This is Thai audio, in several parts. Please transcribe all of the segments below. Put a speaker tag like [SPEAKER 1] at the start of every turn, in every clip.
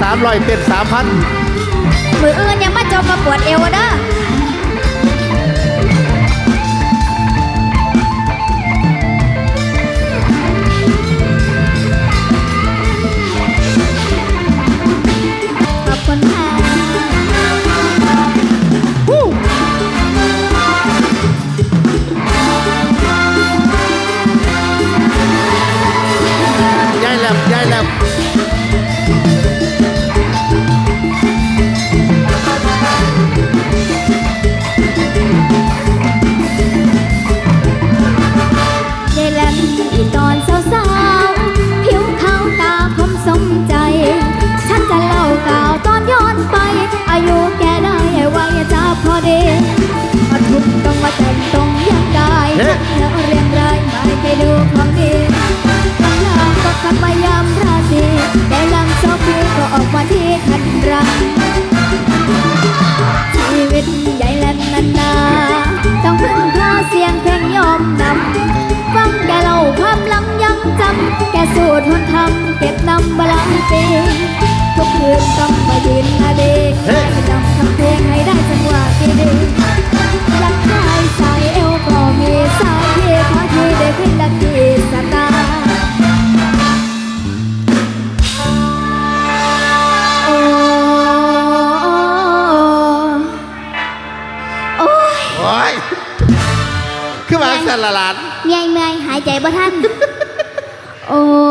[SPEAKER 1] สามร้อยเป็นสามพัน
[SPEAKER 2] มืออื่นอยังมาจมมาปวดเอวเด้อ สูตรทนทำเก็บนำบาลังปีทุกคืนต้องมายืนนาดีให้จำทำเพลงให้ได้จังหวะที่ดีรักได้สายเอวก็มีสายที่ขอที่ได้ขึ้นลักที่สตาร์โอ้โอ้ย
[SPEAKER 1] โอ้ยคือมาสันละหลาน
[SPEAKER 2] เมียเมื่อยหายใจบ่ทัน โ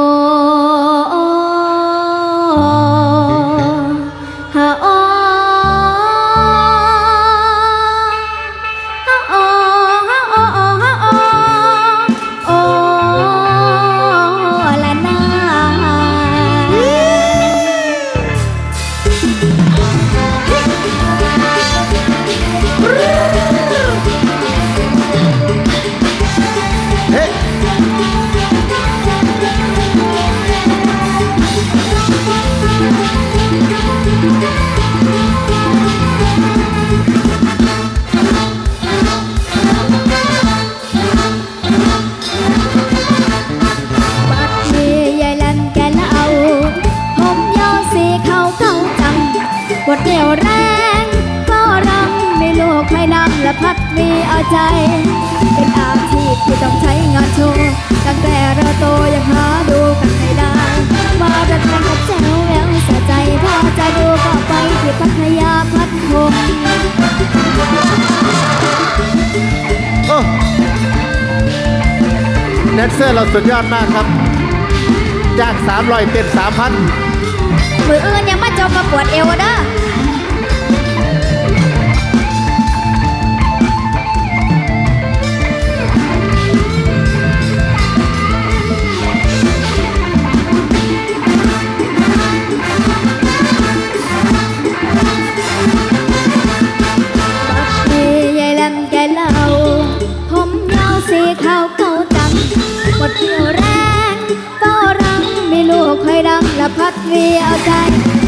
[SPEAKER 2] เดี่ยวแรงก็รังไม่ลูกใครนำและพัดมีเอาใจ เป็นอาชีพที่ต้องใช้งานโชว์ตั้งแต่เราโตยังหาดูกันไม่ได้มาดัดแปลงกับแจ๋วแววสะใจถ้าจะดูก็ไปที่พัทยาพัดพง
[SPEAKER 1] โอ้แดนเซอร์เราสุดยอดมากครับจ้างสามร้อยเต้นสามพัน
[SPEAKER 2] มืออื่นอยังมาจมมาปวดเอวเด้อ อยดังและพัดวีเอาใจ